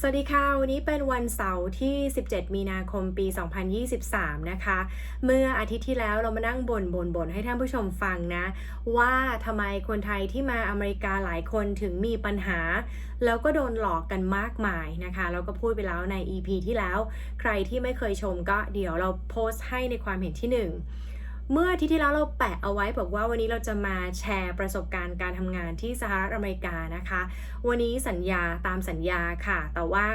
สวัสดีค่ะ วันนี้เป็นวันเสาร์ที่ 17 มีนาคมปี 2023 นะคะ เมื่ออาทิตย์ที่แล้วเรามานั่งบ่นบ่นบ่นให้ท่านผู้ชมฟังนะ ว่าทำไมคนไทยที่มาอเมริกาหลายคนถึงมีปัญหา แล้วก็โดนหลอกกันมากมายนะคะเราก็พูดไปแล้วใน EP ที่แล้ว ใครที่ไม่เคยชมก็เดี๋ยวเราโพสต์ให้ในความเห็นที่หนึ่ง เมื่อทิตย์ที่แล้วเราแปะเอาไว้บอกว่าวันนี้เราจะมาแชร์ประสบการณ์การทำงานที่สหรัฐอเมริกานะคะ วันนี้สัญญาตามสัญญาค่ะ แต่ว่า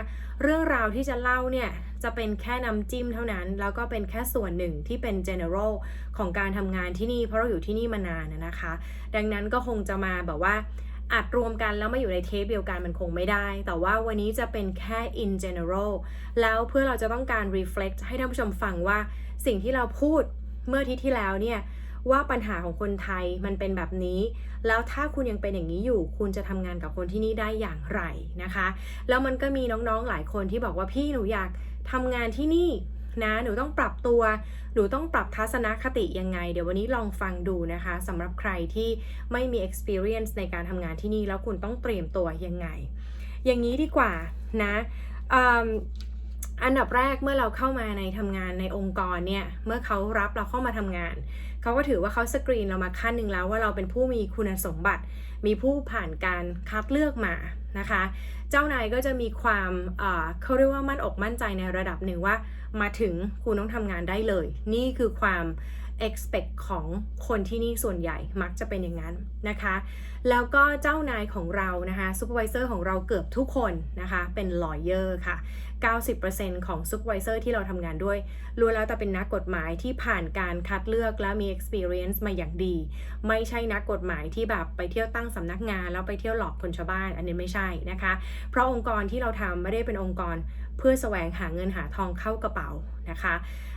เรื่องราวที่จะเล่าเนี่ยจะเป็นแค่น้ำจิ้มเท่านั้น แล้วก็เป็นแค่ส่วนหนึ่งที่เป็น general ของการทำงานที่นี่ เพราะเราอยู่ที่นี่มานานนะนะคะ ดังนั้นก็คงจะมาแบบว่าอัดรวมกันแล้วมาอยู่ในเทปเดียวกันมันคงไม่ได้ แต่ว่าวันนี้จะเป็นแค่ in general แล้วเพื่อเราจะต้องการ reflect ให้ท่านผู้ชมฟังว่าสิ่งที่เราพูด เมื่ออาทิตย์ที่แล้วเนี่ยว่าปัญหาของคนไทยมันเป็นแบบนี้ แล้วถ้าคุณยังเป็นอย่างนี้อยู่ คุณจะทำงานกับคนที่นี่ได้อย่างไรนะคะ แล้วมันก็มีน้องๆหลายคนที่บอกว่าพี่หนูอยากทำงานที่นี่นะหนูต้องปรับตัว หนูต้องปรับทัศนคติยังไง เดี๋ยววันนี้ลองฟังดูนะคะสำหรับใครที่ไม่มี experience ในการทำงานที่นี่ แล้วคุณต้องเตรียมตัวยังไง อย่างนี้ดีกว่านะ อันดับแรกเมื่อเราเข้ามาในทำงานในองค์กรเนี่ย เมื่อเขารับเราเข้ามาทำงาน เขาก็ถือว่าเขาสกรีนเรามาขั้นหนึ่งแล้วว่าเราเป็นผู้มีคุณสมบัติ มีผู้ผ่านการคัดเลือกมานะคะ เจ้านายก็จะมีความเอ่อเขาเรียกว่ามั่นอกมั่นใจในระดับหนึ่งว่า มาถึงคุณต้องทำงานได้เลย นี่คือความ expect ของคนที่นี่ส่วนใหญ่มักจะเป็นอย่างนั้นนะคะ แล้วก็เจ้านายของเรานะคะ supervisor ของเราเกือบทุกคนนะคะ เป็น lawyer ค่ะ 90%ของซุปเวเซอร์ที่เราทำงานด้วยรู้แล้วแต่เป็นนักกฎหมายที่ผ่านการคัดเลือกและมี experience มาอย่างดี ไม่ใช่นักกฎหมายที่แบบไปเที่ยวตั้งสำนักงาน แล้วไปเที่ยวหลอกคนชาวบ้าน อันนี้ไม่ใช่นะคะ เพราะองค์กรที่เราทำไม่ได้เป็นองค์กร เพื่อแสวงหาเงินหาทองเข้ากระเป๋านะคะ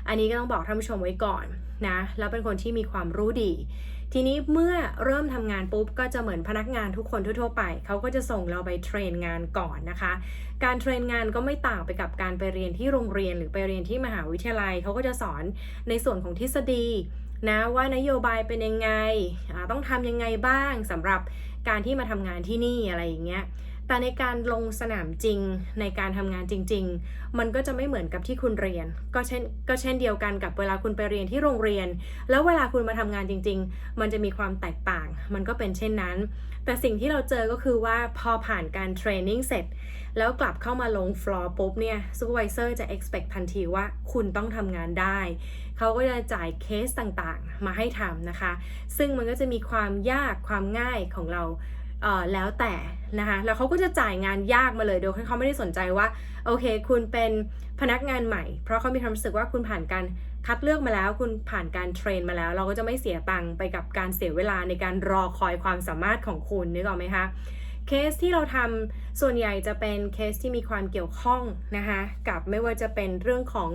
อันนี้ก็ต้องบอกท่านผู้ชมไว้ก่อนนะ แล้วเป็นคนที่มีความรู้ดี ทีนี้เมื่อเริ่มทำงานปุ๊บก็จะเหมือนพนักงานทุกคนทั่วๆไป เขาก็จะส่งเราไปเทรนงานก่อนนะคะ การเทรนงานก็ไม่ต่างไปกับการไปเรียนที่โรงเรียนหรือไปเรียนที่มหาวิทยาลัย เขาก็จะสอนในส่วนของทฤษฎีนะว่านโยบายเป็นยังไง ต้องทำยังไงบ้างสำหรับการที่มาทำงานที่นี่อะไรอย่างเงี้ย แต่ในการลงสนามจริงในการทำงานจริง ๆ มันก็จะไม่เหมือนกับที่คุณเรียน ก็เช่นก็เช่นเดียวกันกับเวลาคุณไปเรียนที่โรงเรียน แล้วเวลาคุณมาทำงานจริง ๆ มันจะมีความแตกต่าง มันก็เป็นเช่นนั้น แต่สิ่งที่เราเจอก็คือว่าพอผ่านการเทรนนิ่งเสร็จ แล้วกลับเข้ามาลงฟลอร์ปุ๊บเนี่ยซูเปอร์วิเซอร์จะ expect ทันทีว่าคุณต้องทำงานได้ เขาก็จะจ่ายเคสต่างๆ มาให้ทำนะคะ ซึ่งมันก็จะมีความยากความง่ายของเรา เอ่อแล้วแต่นะคะแล้วเขาก็จะจ่ายงานยากมาเลยโดยที่เขาไม่ได้สนใจว่าโอเค คุณเป็นพนักงานใหม่ เพราะเขามีความรู้สึกว่าคุณผ่านการคัดเลือกมาแล้ว คุณผ่านการเทรนมาแล้ว เราก็จะไม่เสียตังค์ไปกับการเสียเวลาในการรอคอยความสามารถของคุณนึกออกไหมคะเคสที่เราทำส่วนใหญ่จะเป็นเคสที่มีความเกี่ยวข้องนะคะกับไม่ว่าจะเป็นเรื่องของ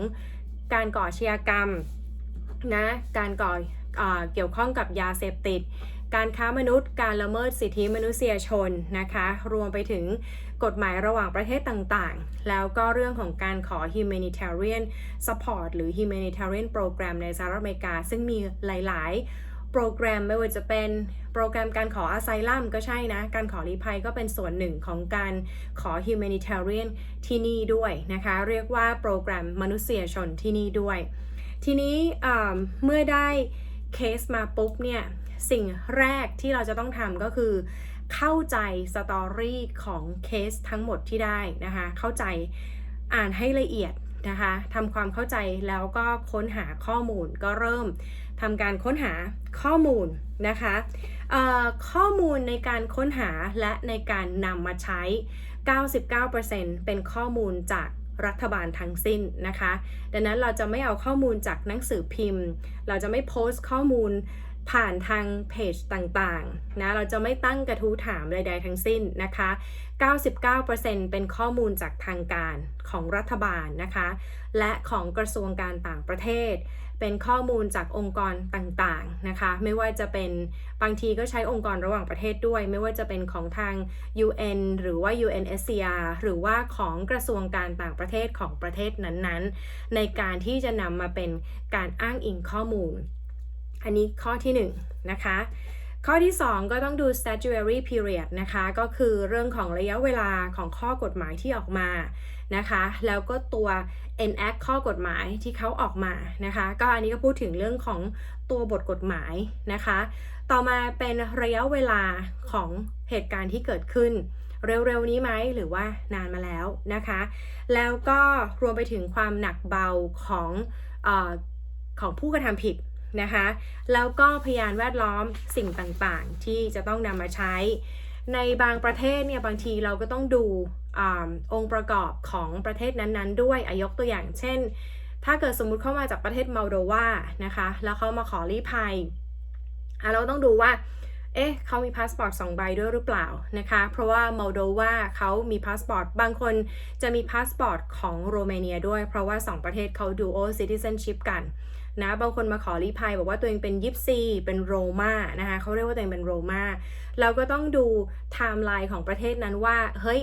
การก่ออาชญากรรมนะการก่อเอเกี่ยวข้องกับยาเสพติด การค้ามนุษย์ การละเมิดสิทธิมนุษยชนนะคะ รวมไปถึงกฎหมายระหว่างประเทศต่างๆ แล้วก็เรื่องของการขอ humanitarian support หรือ humanitarian program ในสหรัฐอเมริกา ซึ่งมีหลาย ๆ โปรแกรมไม่ว่าจะเป็นโปรแกรมการขออาไซลัมก็ใช่นะ การขอลี้ภัยก็เป็นส่วนหนึ่งของการขอ humanitarian ที่นี่ด้วยนะคะ เรียกว่าโปรแกรมมนุษยชนที่นี่ด้วย ทีนี้เมื่อได้เคสมาปุ๊บเนี่ย สิ่งแรกที่เราจะต้องทำก็คือ เข้าใจสตอรี่ของเคสทั้งหมดที่ได้นะคะ เข้าใจอ่านให้ละเอียดนะคะทำความเข้าใจแล้วก็ค้นหาข้อมูลก็เริ่มทำการค้นหาข้อมูลนะคะข้อมูลในการค้นหาและในการนำมาใช้ 99%เป็นข้อมูลจากรัฐบาลทั้งสิ้นนะคะ ดังนั้นเราจะไม่เอาข้อมูลจากหนังสือพิมพ์ เราจะไม่โพสต์ข้อมูล ผ่านทางเพจต่างๆนะเราจะไม่ตั้งกระทู้ถามใดๆทั้งสิ้นนะคะ 99%เป็นข้อมูลจากทางการของรัฐบาลนะคะ และของกระทรวงการต่างประเทศ เป็นข้อมูลจากองค์กรต่างๆนะคะ ไม่ว่าจะเป็นบางทีก็ใช้องค์กรระหว่างประเทศด้วย ไม่ว่าจะเป็นของทาง UN หรือว่า UNSCR หรือว่าของกระทรวงการต่างประเทศของประเทศนั้นๆ ในการที่จะนำมาเป็นการอ้างอิงข้อมูล อันนี้ข้อที่1นนะคะข้อที่ 2 ก็ต้องดู statutory period นะคะ ก็คือเรื่องของระยะเวลาของข้อกฎหมายที่ออกมานะคะ แล้วก็ตัว enact ข้อกฎหมายที่เขาออกมานะคะ ก็อันนี้ก็พูดถึงเรื่องของตัวบทกฎหมายนะคะ ต่อมาเป็นระยะเวลาของเหตุการณ์ที่เกิดขึ้น เร็วๆนี้ไหมหรือว่านานมาแล้วนะคะ แล้วก็รวมไปถึงความหนักเบาของอของผู้กระทำผิด นะคะ แล้วก็พยานแวดล้อมสิ่งต่างๆ ที่จะต้องนำมาใช้ ในบางประเทศเนี่ยบางทีเราก็ต้องดูอองค์ประกอบของประเทศนั้นๆ ด้วยอายกตัวอย่างเช่น ถ้าเกิดสมมุติเข้ามาจากประเทศมอลโดวานะคะ แล้วเขามาขอลี้ภัย เราต้องดูว่าเอ๊ะเขามีพาสปอร์ตสองใบด้วยหรือเปล่านะคะ เพราะว่ามอลโดวาเขามีพาสปอร์ต บางคนจะมีพาสปอร์ตของโรมาเนียด้วย เพราะว่า 2 ประเทศเขาดูโอซิติเซนชิพกัน นะบางคนมาขอรีภัยบอกว่าตัวเองเป็นยิปซีเป็นโรมานะคะเขาเรียกว่าตัวเองเป็นโรมาเราก็ต้องดูไทม์ไลน์ของประเทศนั้นว่าเฮ้ย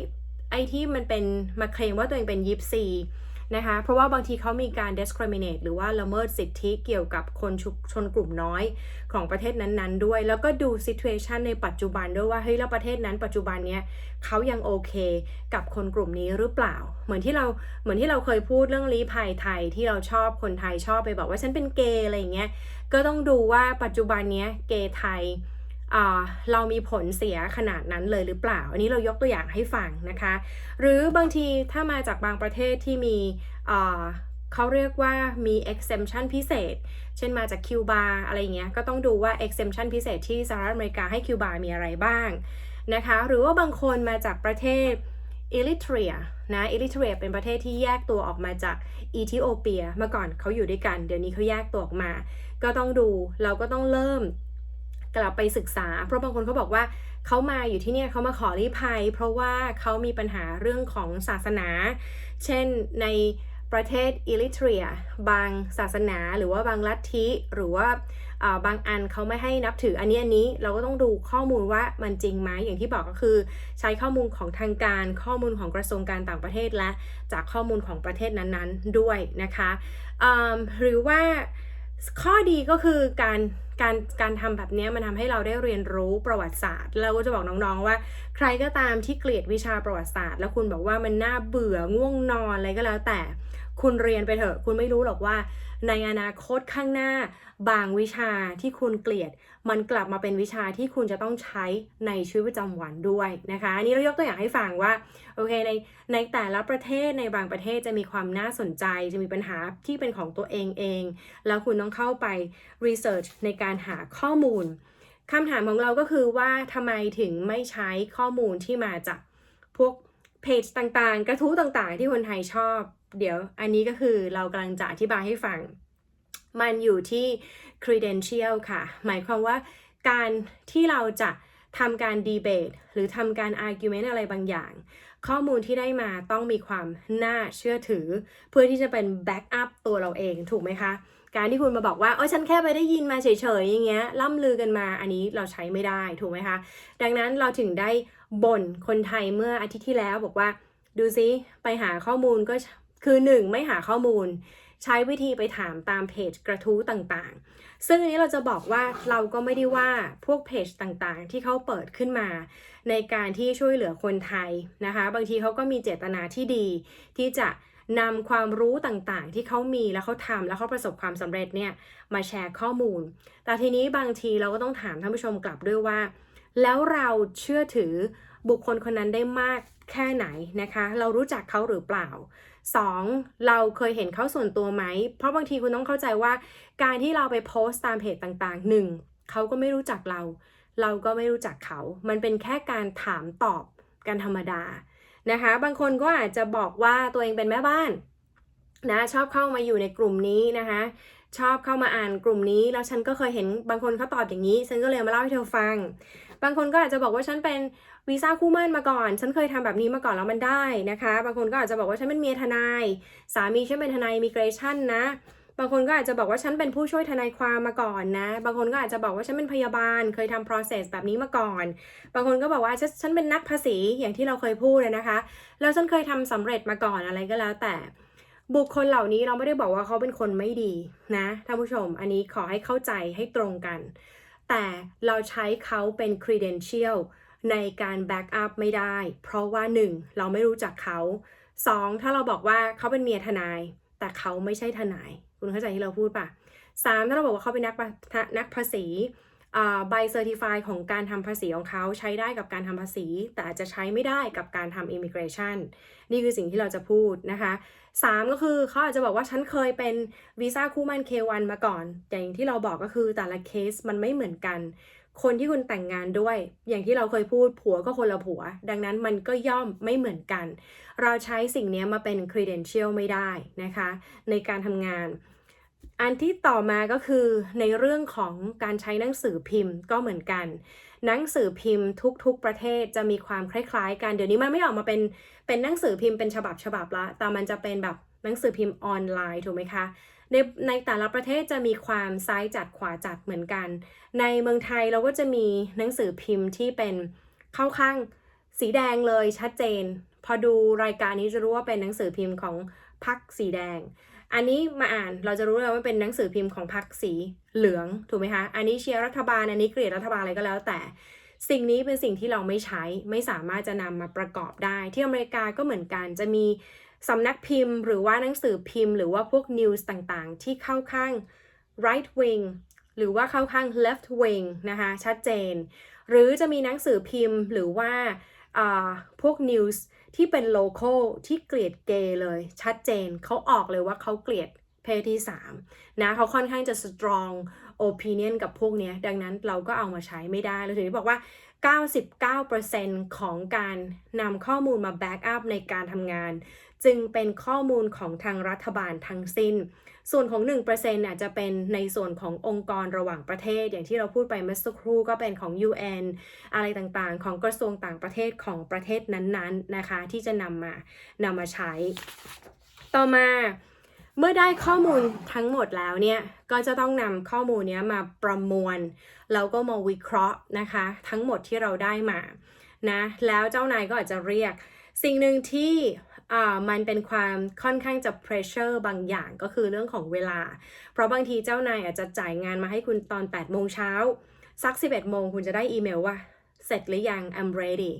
ไอที่มันเป็นมาเคลมว่าตัวเองเป็นยิปซี นะคะเพราะว่าบางทีเขามีการ discriminate หรือว่าละเมิดสิทธิเกี่ยวกับคนชชนกลุ่มน้อยของประเทศนั้นๆด้วย แล้วก็ดู situation ในปัจจุบันด้วยว่าเฮ้ยแล้วประเทศนั้นปัจจุบันเนี้ยเขายังโอเคกับคนกลุ่มนี้หรือเปล่า เหมือนที่เราเหมือนที่เราเคยพูดเรื่องลี้ภัยไทยที่เราชอบคนไทยชอบไปบอกว่าฉันเป็นเกย์อะไรอย่างเงี้ยก็ต้องดูว่าปัจจุบันเนี้ยเกย์ไทย เรามีผลเสียขนาดนั้นเลยหรือเปล่า อันนี้เรายกตัวอย่างให้ฟังนะคะ หรือบางทีถ้ามาจากบางประเทศที่มีเขาเรียกว่ามี exemption พิเศษ เช่นมาจากคิวบาอะไรเงี้ย ก็ต้องดูว่า exemption พิเศษที่สหรัฐอเมริกาให้คิวบา มีอะไรบ้างนะคะ หรือว่าบางคนมาจากประเทศอิริเทรียนะอิริเทรียเป็นประเทศที่แยกตัวออกมาจากอีธิโอเปียเมื่อก่อนเขาอยู่ด้วยกัน เดี๋ยวนี้เขาแยกตัวออกมา ก็ต้องดูเราก็ต้องเริ่ม กลับไปศึกษา เพราะบางคนเขาบอกว่าเขามาอยู่ที่นี่เขามาขอรีภัย เพราะว่าเขามีปัญหาเรื่องของศาสนา เช่นในประเทศอิริเทรีย บางศาสนาหรือว่าบางลัทธิหรือว่าบางอันเขาไม่ให้นับถืออันนี้อันนี้เราก็ต้องดูข้อมูลว่ามันจริงไหมอย่างที่บอกก็คือ ใช้ข้อมูลของทางการข้อมูลของกระทรวงการต่างประเทศและจากข้อมูลของประเทศนั้นๆด้วยนะคะหรือว่า ข้อดีก็คือการการการทำแบบนี้มันทำให้เราได้เรียนรู้ประวัติศาสตร์ เราก็จะบอกน้องๆว่า ใครก็ตามที่เกลียดวิชาประวัติศาสตร์ แล้วคุณบอกว่ามันน่าเบื่อง่วงนอนอะไรก็แล้วแต่ คุณเรียนไปเถอะ คุณไม่รู้หรอกว่า ในอนาคตข้างหน้า บางวิชาที่คุณเกลียด มันกลับมาเป็นวิชาที่คุณจะต้องใช้ในชีวิตประจำวันด้วยนะคะอันนี้เรายกตัวอย่างให้ฟังว่าโอเคในในแต่ละประเทศในบางประเทศจะมีความน่าสนใจ จะมีปัญหาที่เป็นของตัวเองเอง แล้วคุณต้องเข้าไปรีเสิร์ชในการหาข้อมูลคำถามของเราก็คือว่าทำไมถึงไม่ใช้ข้อมูลที่มาจากพวกเพจต่างๆ กระทู้ต่างๆ ที่คนไทยชอบ เดี๋ยวอันนี้ก็คือเรากำลังจะอธิบายให้ฟัง มันอยู่ที่ credential ค่ะ หมายความว่าการที่เราจะทำการดีเบตหรือทำการ argument อะไรบางอย่าง ข้อมูลที่ได้มาต้องมีความน่าเชื่อถือ เพื่อที่จะเป็น back up ตัวเราเองถูกไหมคะ การที่คุณมาบอกว่าโอ้ฉันแค่ไปได้ยินมาเฉยๆอย่างเงี้ยล่ำลือกันมาอันนี้เราใช้ไม่ได้ถูกไหมคะ ดังนั้นเราถึงได้บ่นคนไทยเมื่ออาทิตย์ที่แล้วบอกว่า ดูซิไปหาข้อมูลก็ คือ 1. ไม่หาข้อมูล ใช้วิธีไปถามตามเพจกระทู้ต่างๆ ซึ่งอันนี้เราจะบอกว่าเราก็ไม่ได้ว่าพวกเพจต่างๆ ที่เขาเปิดขึ้นมา ในการที่ช่วยเหลือคนไทยนะคะ บางทีเขาก็มีเจตนาที่ดี ที่จะนำความรู้ต่างๆ ที่เขามีแล้วเขาทำแล้วเขาประสบความสำเร็จเนี่ยมาแชร์ข้อมูล แต่ทีนี้บางทีเราก็ต้องถามท่านผู้ชมกลับด้วยว่า แล้วเราเชื่อถือบุคคลคนนั้นได้มากแค่ไหนนะคะ เรารู้จักเขาหรือเปล่า 2. เราเคยเห็นเขาส่วนตัวไหม เพราะบางทีคุณต้องเข้าใจว่าการที่เราไปโพสต์ตามเพจต่างๆหนึ่งเขาก็ไม่รู้จักเรา เราก็ไม่รู้จักเขา มันเป็นแค่การถามตอบกันธรรมดานะคะ บางคนก็อาจจะบอกว่าตัวเองเป็นแม่บ้านนะชอบเข้ามาอยู่ในกลุ่มนี้นะคะ ชอบเข้ามาอ่านกลุ่มนี้ แล้วฉันก็เคยเห็นบางคนเขาตอบอย่างนี้ ฉันก็เลยมาเล่าให้เธอฟัง บางคนก็อาจจะบอกว่าฉันเป็น วีซ่าคู่มั่นมาก่อน ฉันเคยทำแบบนี้มาก่อนแล้วมันได้นะคะ บางคนก็อาจจะบอกว่าฉันเป็นเมียทนาย สามีฉันเป็นทนายมิเกรชันนะ บางคนก็อาจจะบอกว่าฉันเป็นผู้ช่วยทนายความมาก่อนนะ บางคนก็อาจจะบอกว่าฉันเป็นพยาบาล เคยทำ process แบบนี้มาก่อน บางคนก็บอกว่าฉันฉันเป็นนักภาษีอย่างที่เราเคยพูดเลยนะคะ แล้วฉันเคยทำสำเร็จมาก่อนอะไรก็แล้วแต่บุคคลเหล่านี้เราไม่ได้บอกว่าเขาเป็นคนไม่ดีนะท่านผู้ชม อันนี้ขอให้เข้าใจให้ตรงกัน แต่เราใช้เขาเป็น credential ในการ back up ไม่ได้ เพราะว่า 1. เราไม่รู้จักเขา 2. ถ้าเราบอกว่าเขาเป็นเมียทนาย แต่เขาไม่ใช่ทนาย คุณเข้าใจที่เราพูดปะ 3. ถ้าเราบอกว่าเขาเป็นนักนักภาษีใบเซอร์ติฟายของการทำภาษีของเขาใช้ได้กับการทำภาษี แต่อาจจะใช้ไม่ได้กับการทำ immigration นี่คือสิ่งที่เราจะพูดนะคะ 3 ก็คือเขาอาจจะบอกว่าฉันเคยเป็นวีซ่าคู่มั่น K1 มาก่อน อย่างที่เราบอกก็คือแต่ละเคสมันไม่เหมือนกัน คนที่คุณแต่งงานด้วย อย่างที่เราเคยพูดผัวก็คนละผัว ดังนั้นมันก็ย่อมไม่เหมือนกัน เราใช้สิ่งนี้มาเป็น credential ไม่ได้นะคะ ในการทำงาน อันที่ต่อมาก็คือในเรื่องของการใช้หนังสือพิมพ์ก็เหมือนกัน หนังสือพิมพ์ทุกๆประเทศจะมีความคล้าย ๆ กัน เดี๋ยวนี้มันไม่ออกมาเป็นเป็นหนังสือพิมพ์เป็นฉบับฉบับละ แต่มันจะเป็นแบบหนังสือพิมพ์ออนไลน์ถูกไหมคะ ในในแต่ละประเทศจะมีความซ้ายจัดขวาจัดเหมือนกัน ในเมืองไทยเราก็จะมีหนังสือพิมพ์ที่เป็นเข้าข้างสีแดงเลยชัดเจน พอดูรายการนี้จะรู้ว่าเป็นหนังสือพิมพ์ของพรรคสีแดง อันนี้มาอ่านเราจะรู้เลยว่าเป็นหนังสือพิมพ์ของพรรคสีเหลืองถูกไหมคะ อันนี้เชียร์รัฐบาล อันนี้เกลียดรัฐบาลอะไรก็แล้วแต่ สิ่งนี้เป็นสิ่งที่เราไม่ใช้ไม่สามารถจะนำมาประกอบได้ ที่อเมริกาก็เหมือนกันจะมีสำนักพิมพ์ หรือว่าหนังสือพิมพ์ หรือว่าพวกนิวส์ต่างๆ ที่เข้าข้าง right wing หรือว่าเข้าข้าง left wing นะคะ ชัดเจน หรือจะมีหนังสือพิมพ์หรือว่าอ่าพวกนิวส์ที่เป็น local ที่เกลียดเกย์เลย ชัดเจนเขาออกเลยว่าเขาเกลียดเพศที่3นะเขาค่อนข้างจะ strong opinion กับพวกนี้ดังนั้นเราก็เอามาใช้ไม่ได้เราถึงได้บอกว่า 99%ของการนำข้อมูลมา back up ในการทำงาน จึงเป็นข้อมูลของทางรัฐบาลทั้งสิ้น ส่วนของ 1%อาจจะเป็นในส่วนขององค์กรระหว่างประเทศ อย่างที่เราพูดไปเมื่อสักครู่ก็เป็นของ UN อะไรต่างๆ ของกระทรวงต่างประเทศของประเทศนั้นๆนะคะ ที่จะนำมานำมาใช้ ต่อมา เมื่อได้ข้อมูลทั้งหมดแล้วเนี่ย ก็จะต้องนำข้อมูลนี้มาประมวล แล้วก็มาวิเคราะห์นะคะ ทั้งหมดที่เราได้มานะแล้วเจ้านายก็อาจจะเรียก สิ่งหนึ่งที่อ่ามันเป็นความค่อนข้างจะ pressure บางอย่างก็คือเรื่องของเวลา เพราะบางทีเจ้านายอาจจะจ่ายงานมาให้คุณตอน 8 โมงเช้าสัก 11 โมงคุณจะได้อีเมลว่า เสร็จหรือยัง I'm ready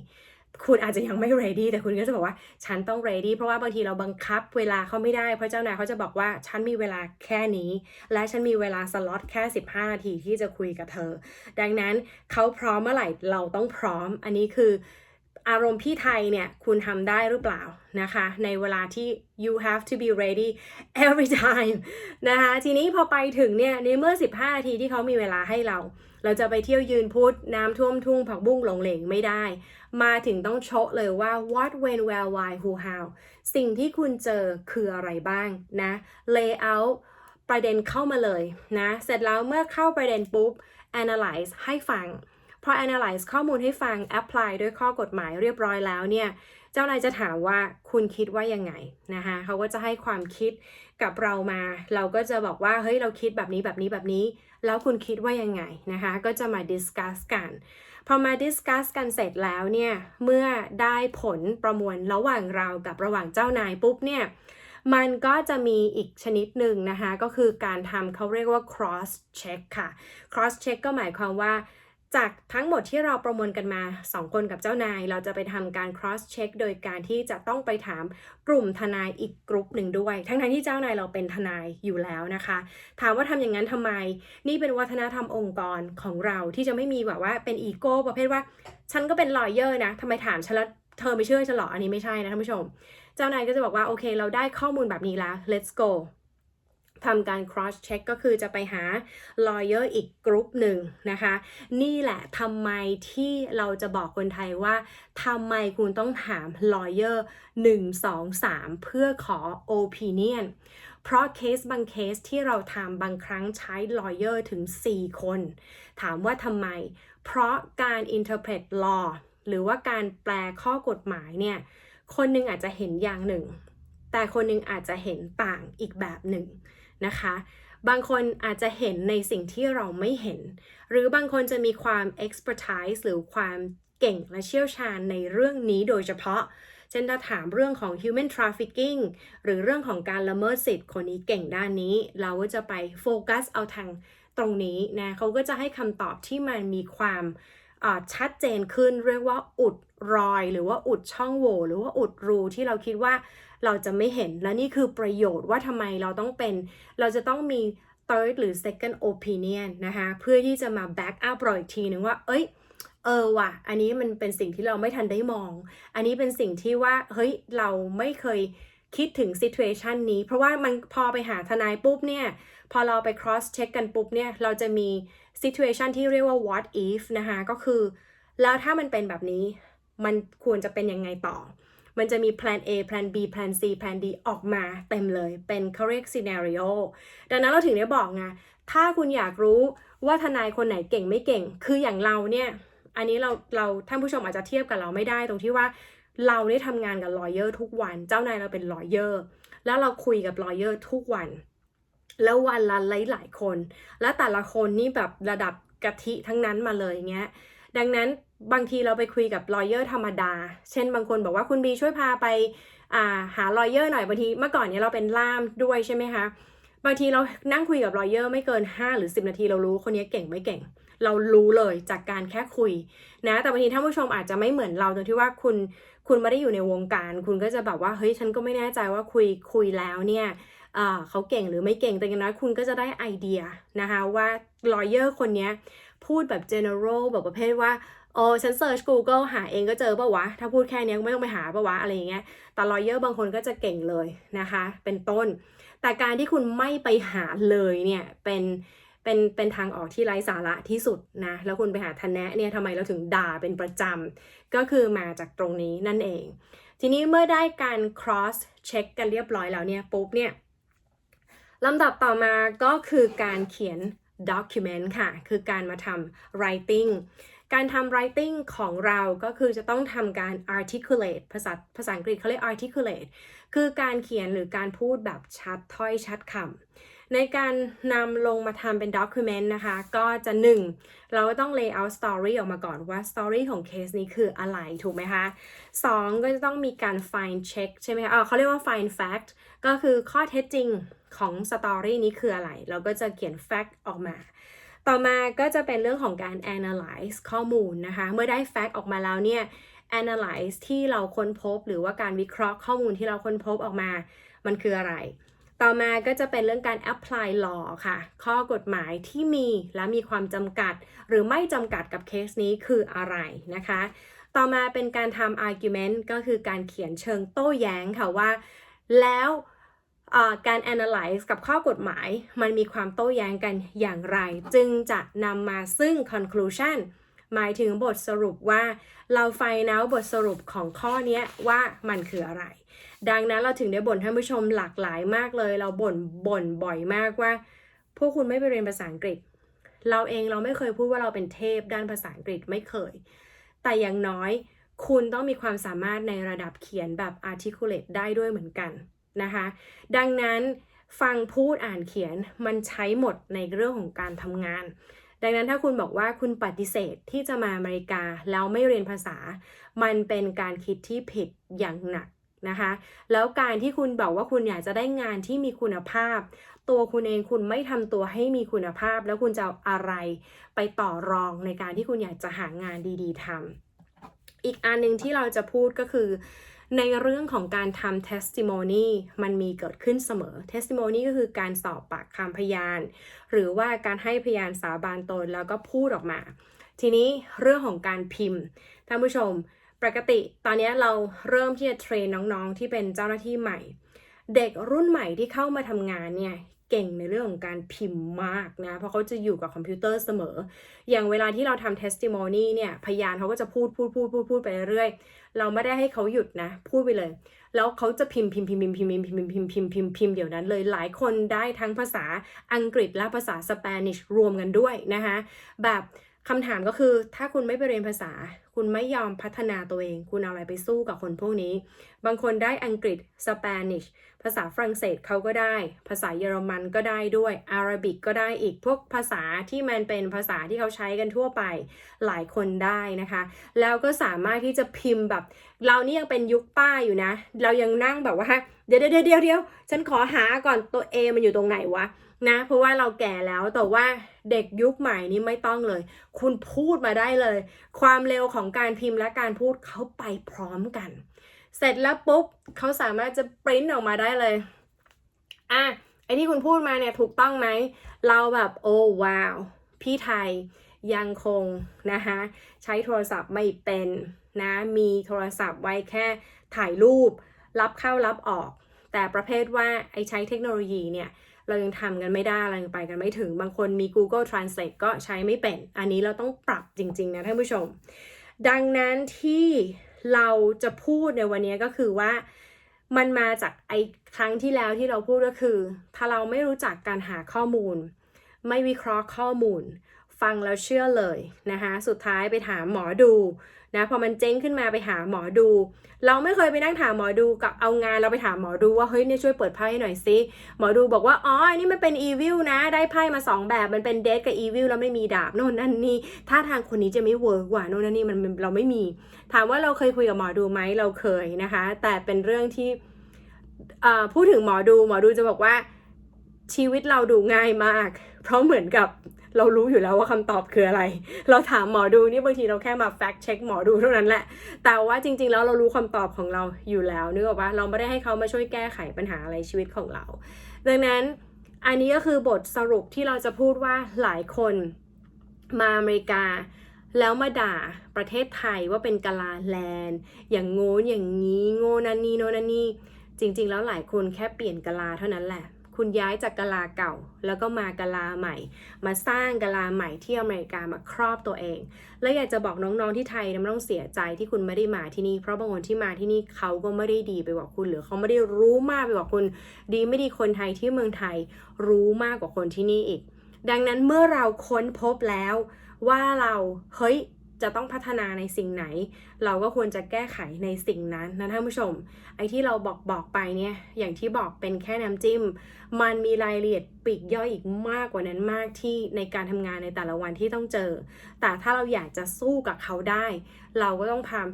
คุณอาจจะยังไม่ ready แต่คุณก็จะบอกว่าฉันต้อง ready เพราะว่าบางทีเราบังคับเวลาเขาไม่ได้ เพราะเจ้านายเขาจะบอกว่าฉันมีเวลาแค่นี้ และฉันมีเวลาสล็อตแค่ 15 นาทีที่จะคุยกับเธอ ดังนั้นเขาพร้อมเมื่อไหร่เราต้องพร้อม อันนี้คือ อารมณ์พี่ไทยเนี่ย คุณทำได้หรือเปล่านะคะ ในเวลาที่ you have to be ready every time นะคะ ทีนี้พอไปถึงเนี่ยในเมื่อ 15 นาทีที่เขามีเวลาให้เรา เราจะไปเที่ยวยืนพุธน้ำท่วมทุ่งผักบุ้งหลงเหลงไม่ได้ มาถึงต้องโชะเลยว่า what when where why who how สิ่งที่คุณเจอคืออะไรบ้างนะ layout ประเด็นเข้ามาเลยนะ เสร็จแล้วเมื่อเข้าประเด็นปุ๊บ analyze ให้ฟัง พอ analyze ข้อมูลให้ฟัง apply ด้วยข้อกฎหมายเรียบร้อยแล้วเนี่ยเจ้านายจะถามว่าคุณคิดว่ายังไงนะคะเขาก็จะให้ความคิดกับเรามา เราก็จะบอกว่าเฮ้ยเราคิดแบบนี้แบบนี้แบบนี้ แล้วคุณคิดว่ายังไงนะคะก็จะมา discuss กันพอมา discuss กันเสร็จแล้วเนี่ย เมื่อได้ผลประมวลระหว่างเรากับระหว่างเจ้านายปุ๊บเนี่ย มันก็จะมีอีกชนิดหนึ่งนะคะ ก็คือการทำเขาเรียกว่า cross check ค่ะ cross check ก็หมายความว่า จากทั้งหมดที่เราประมวลกันมา 2 คนกับเจ้านาย เราจะไปทำการ cross check โดยการที่จะต้องไปถามกลุ่มทนายอีกกลุ่มหนึ่งด้วย ทั้งๆที่เจ้านายเราเป็นทนายอยู่แล้วนะคะ ถามว่าทำอย่างนั้นทำไม นี่เป็นวัฒนธรรมองค์กรของเราที่จะไม่มีแบบว่าเป็นอีโก้ประเภทว่า ฉันก็เป็นลอ y เยอร์นะทำไมถามฉันแล้วเธอไม่เชื่อฉันหรออันนี้ไม่ใช่นะท่านผู้ชม เจ้านายก็จะบอกว่าโอเค เราได้ข้อมูลแบบนี้แล้ว let's go ทำการ cross check ก็คือจะไปหา lawyer อีกกลุ่มหนึ่งนะคะ นี่แหละทำไมที่เราจะบอกคนไทยว่าทำไมคุณต้องถาม lawyer 1 2 3 เพื่อขอ opinion เพราะเคสบางเคสที่เราทำบางครั้งใช้ lawyer ถึง 4 คน ถามว่าทำไม เพราะการ interpret law หรือว่าการแปลข้อกฎหมายเนี่ย คนหนึงอาจจะเห็นอย่างหนึ่ง แต่คนหนึงอาจจะเห็นต่างอีกแบบหนึ่ง นะคะ บางคนอาจจะเห็นในสิ่งที่เราไม่เห็น หรือบางคนจะมีความ expertise หรือความเก่งและเชี่ยวชาญในเรื่องนี้โดยเฉพาะเช่นถ้าถามเรื่องของ human trafficking หรือเรื่องของการละเมิดสิทธิ์คนนี้เก่งด้านนี้ เราก็จะไปโฟกัสเอาทางตรงนี้นะเขาก็จะให้คำตอบที่มันมีความ ชัดเจนขึ้นเรียกว่าอุดรอย หรือว่าอุดช่องโหว่หรือว่าอุดรูที่เราคิดว่าเราจะไม่เห็นและนี่คือประโยชน์ว่าทำไมเราต้องเป็น เราจะต้องมี third หรือ second opinion นะคะเพื่อที่จะมา back up เราอีกทีหนึ่งว่า เอ้ยเออว่ะ อันนี้มันเป็นสิ่งที่เราไม่ทันได้มอง อันนี้เป็นสิ่งที่ว่า เฮ้ย เราไม่เคยคิดถึง situation นี้ เพราะว่ามันพอไปหาทนายปุ๊บเนี่ย พอเราไป cross check กันปุ๊บเนี่ย เราจะมี situation ที่เรียกว่า what if นะคะก็คือ แล้วถ้ามันเป็นแบบนี้มันควรจะเป็นยังไงต่อ มันจะมี plan A plan B plan C plan D ออกมาเต็มเลยเป็น correct scenario ดังนั้นเราถึงได้บอกไงถ้าคุณอยากรู้ว่าทนายคนไหนเก่งไม่เก่ง คืออย่างเราเนี่ย อันนี้เราเราท่านผู้ชมอาจจะเทียบกับเราไม่ได้ตรงที่ว่าเราได้ทำงานกับลอเยอร์ทุกวัน เจ้านายเราเป็นลอเยอร์แล้วเราคุยกับลอเยอร์ทุกวัน แล้ววันละหลายหลายๆคน และแต่ละคนนี่แบบระดับกะทิทั้งนั้นมาเลยเงี้ย ดังนั้นบางทีเราไปคุยกับลอเยอร์ธรรมดา เช่นบางคนบอกว่าคุณบีช่วยพาไปาหาลอเยอร์หน่อยบางทีเมื่อก่อนเนี้ยเราเป็นล่ามด้วยใช่ไหมคะ บางทีเรานั่งคุยกับลอเยอร์ไม่เกิน 5 หรือ 10 นาทีเรารู้คนนี้เก่งไม่เก่ง เรารู้เลยจากการแค่คุยนะ แต่บางทีท่านผู้ชมอาจจะไม่เหมือนเราตรงที่ว่าคุณคุณไม่ได้อยู่ในวงการ คุณก็จะแบบว่าเฮ้ยฉันก็ไม่แน่ใจว่าคุยคุยแล้วเนี่ย เขาเก่งหรือไม่เก่งแต่อย่างน้อยคุณก็จะได้ไอเดียนะคะว่าลอเยอร์คนนี้พูดแบบ general แบบประเภทว่าโอ้ฉันเซิร์ช Google หาเองก็เจอปะวะ ถ้าพูดแค่นี้ไม่ต้องไปหาปะวะ อะไรอย่างเงี้ย แต่ลอเยอร์บางคนก็จะเก่งเลยนะคะ เป็นต้น แต่การที่คุณไม่ไปหาเลยเนี่ย เป็น เป็น เป็นทางออกที่ไร้สาระที่สุดนะ แล้วคุณไปหาทนแนะเนี่ยทำไมเราถึงด่าเป็นประจำ ก็คือมาจากตรงนี้นั่นเอง ทีนี้เมื่อได้การ cross check กันเรียบร้อยแล้วเนี่ยปุ๊บเนี่ย ลำดับต่อมาก็คือการเขียน document ค่ะ คือการมาทำ writing การทำ writing ของเราก็คือจะต้องทำการ articulate ภาษาภาษาอังกฤษเขาเรียก articulate คือการเขียนหรือการพูดแบบชัดถ้อยชัดคำ ในการนำลงมาทำเป็น document นะคะ ก็จะ 1. เราก็ต้อง lay out story ออกมาก่อนว่า story ของเคสนี้คืออะไร ถูกไหมคะ 2. ก็จะต้องมีการ find check ใช่ไหมคะเออเขาเรียกว่า find fact ก็คือข้อเท็จจริงของ story นี้คืออะไร เราก็จะเขียน fact ออกมาต่อมาก็จะเป็นเรื่องของการ analyze ข้อมูลนะคะ เมื่อได้ fact ออกมาแล้วเนี่ย analyze ที่เราค้นพบ หรือว่าการวิเคราะห์ข้อมูลที่เราค้นพบออกมา มันคืออะไร ต่อมาก็จะเป็นเรื่องการ apply law ค่ะ ข้อกฎหมายที่มีและมีความจำกัด หรือไม่จำกัดกับเคสนี้คืออะไรนะคะ ต่อมาเป็นการทำ argument ก็คือการเขียนเชิงโต้แย้งค่ะว่า แล้วการ analyze กับข้อกฎหมาย มันมีความโต้แย้งกันอย่างไร จึงจะนำมาซึ่ง conclusion หมายถึงบทสรุปว่าเราไฟน a ลบทสรุปของข้อนี้ว่ามันคืออะไร ดังนั้นเราถึงได้บ่นท่านผู้ชมหลากหลายมากเลย เราบ่นบ่นบ่อยมากว่า พวกคุณไม่ไปเรียนภาษาอังกฤษ เราเองเราไม่เคยพูดว่าเราเป็นเทพด้านภาษาอังกฤษไม่เคย แต่อย่างน้อยคุณต้องมีความสามารถในระดับเขียนแบบ articulate ได้ด้วยเหมือนกันนะคะ ดังนั้นฟังพูดอ่านเขียนมันใช้หมดในเรื่องของการทำงาน ดังนั้นถ้าคุณบอกว่าคุณปฏิเสธที่จะมาอเมริกาแล้วไม่เรียนภาษา มันเป็นการคิดที่ผิดอย่างหนัก นะคะ แล้วการที่คุณบอกว่าคุณอยากจะได้งานที่มีคุณภาพ ตัวคุณเองคุณไม่ทำตัวให้มีคุณภาพ แล้วคุณจะเอาอะไรไปต่อรองในการที่คุณอยากจะหางานดี ๆทำอีกอันหนึ่งที่เราจะพูดก็คือในเรื่องของการทำ testimony มันมีเกิดขึ้นเสมอ testimony ก็คือการสอบปากคำพยาน หรือว่าการให้พยานสาบานตนแล้วก็พูดออกมา ทีนี้เรื่องของการพิมพ์ ท่านผู้ชม ปกติตอนนี้เราเริ่มที่จะเทรนน้องๆ ที่เป็นเจ้าหน้าที่ใหม่ เด็กรุ่นใหม่ที่เข้ามาทำงานเนี่ยเก่งในเรื่องของการพิมพ์มากนะ เพราะเขาจะอยู่กับคอมพิวเตอร์เสมอ อย่างเวลาที่เราทำ testimony เนี่ย พยานเขาก็จะพูดพูดพูดพูดพูดไปเรื่อย เราไม่ได้ให้เขาหยุดนะ พูดไปเลย แล้วเขาจะพิมพ์พิมพ์พิมพ์พิมพ์พิมพ์พิมพ์พิมพ์พิมพ์พิมพ์พิมพ์พิมพ์เดี๋ยวนั้นเลย หลายคนได้ทั้งภาษาอังกฤษและภาษาสเปนิชรวมกันด้วยนะคะ แบบ คำถามก็คือถ้าคุณไม่ไปเรียนภาษา คุณไม่ยอมพัฒนาตัวเอง คุณเอาอะไรไปสู้กับคนพวกนี้ บางคนได้อังกฤษสเปนิชภาษาฝรั่งเศสเขาก็ได้ ภาษาเยอรมันก็ได้ด้วยอาหรับิกก็ได้อีกพวกภาษาที่มันเป็นภาษาที่เขาใช้กันทั่วไปหลายคนได้นะคะ แล้วก็สามารถที่จะพิมพ์แบบ เรานี่ยังเป็นยุคป้าอยู่นะ เรายังนั่งแบบว่า เดี๋ยวเดี๋ยวเดี๋ยวเดี๋ยวฉันขอหาก่อนตัว A มันอยู่ตรงไหนวะ นะเพราะว่าเราแก่แล้วแต่ว่าเด็กยุคใหม่นี้ไม่ต้องเลย คุณพูดมาได้เลย ความเร็วของการพิมพ์และการพูดเขาไปพร้อมกัน เสร็จแล้วปุ๊บเขาสามารถจะปริ้นออกมาได้เลยอะไอที่คุณพูดมาเนี่ยถูกต้องไหม เราแบบโอ้ว้าว พี่ไทยยังคงนะคะใช้โทรศัพท์ไม่เป็นนะมีโทรศัพท์ไว้แค่ถ่ายรูป รับเข้ารับออก แต่ประเภทว่าไอใช้เทคโนโลยีเนี่ยเรายังทำกันไม่ได้เรายังไปกันไม่ถึง บางคนมี Google Translate ก็ใช้ไม่เป็น อันนี้เราต้องปรับจริง ๆ นะท่านผู้ชม ดังนั้นที่เราจะพูดในวันนี้ก็คือว่ามันมาจากไอ้ครั้งที่แล้วที่เราพูดก็คือ ถ้าเราไม่รู้จักการหาข้อมูล ไม่วิเคราะห์ข้อมูล ฟังแล้วเชื่อเลยนะคะ สุดท้ายไปถามหมอดู นะพอมันเจ๊งขึ้นมาไปหาหมอดู เราไม่เคยไปนั่งถามหมอดูกับเอางานเราไปถามหมอดูว่าเฮ้ยเนี่ยช่วยเปิดไพ่ให้หน่อยสิหมอดูบอกว่าอ๋ออันนี้มันเป็นอีวิลนะ ได้ไพ่มาสองแบบมันเป็นเดทกับอีวิลแล้วไม่มีดาบโน่นนั่นนี่ถ้าทางคนนี้จะไม่เวิร์กว่าโน่นนั่นนี่มันเราไม่มี ถามว่าเราเคยคุยกับหมอดูไหมเราเคยนะคะ แต่เป็นเรื่องที่พูดถึงหมอดูหมอดูจะบอกว่าชีวิตเราดูง่ายมาก เพราะเหมือนกับ เรารู้อยู่แล้วว่าคำตอบคืออะไร เราถามหมอดูนี่บางทีเราแค่มา fact check หมอดูเท่านั้นแหละ แต่ว่าจริง ๆ แล้วเรารู้คำตอบของเราอยู่แล้วนึกออกปะเราไม่ได้ให้เขามาช่วยแก้ไขปัญหาอะไรชีวิตของเรา ดังนั้นอันนี้ก็คือบทสรุปที่เราจะพูดว่าหลายคนมาอเมริกาแล้วมาด่าประเทศไทยว่าเป็นกาลาแลนด์ อย่างโง่อย่างนี้ โง่นันนี่โน่นั่นนี่ จริง ๆ แล้วหลายคนแค่เปลี่ยนกะลาเท่านั้นแหละ คุณย้ายจากกะลาเก่า แล้วก็มากะลาใหม่ มาสร้างกะลาใหม่ที่อเมริกามาครอบตัวเอง และอยากจะบอกน้องๆที่ไทยนะไม่ต้องเสียใจที่คุณไม่ได้มาที่นี่ เพราะบางคนที่มาที่นี่เขาก็ไม่ได้ดีไปกว่าคุณ หรือเขาไม่ได้รู้มากไปกว่าคุณ ดีไม่ดีคนไทยที่เมืองไทยรู้มากกว่าคนที่นี่อีก ดังนั้นเมื่อเราค้นพบแล้วว่าเราเฮ้ย จะต้องพัฒนาในสิ่งไหน เราก็ควรจะแก้ไขในสิ่งนั้นนะท่านผู้ชม ไอ้ที่เราบอกบอกไปเนี่ยอย่างที่บอกเป็นแค่น้ำจิ้ม มันมีรายละเอียดปีกย่อยอีกมากกว่านั้นมากที่ในการทำงานในแต่ละวันที่ต้องเจอ แต่ถ้าเราอยากจะสู้กับเขาได้ เราก็ต้องพาม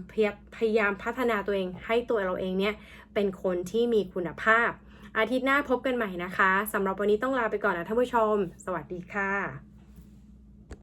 พยายามพัฒนาตัวเองให้ตัวเราเองเนี่ยเป็นคนที่มีคุณภาพ อาทิตย์หน้าพบกันใหม่นะคะสำหรับวันนี้ต้องลาไปก่อนนะท่านผู้ชม สวัสดีค่ะ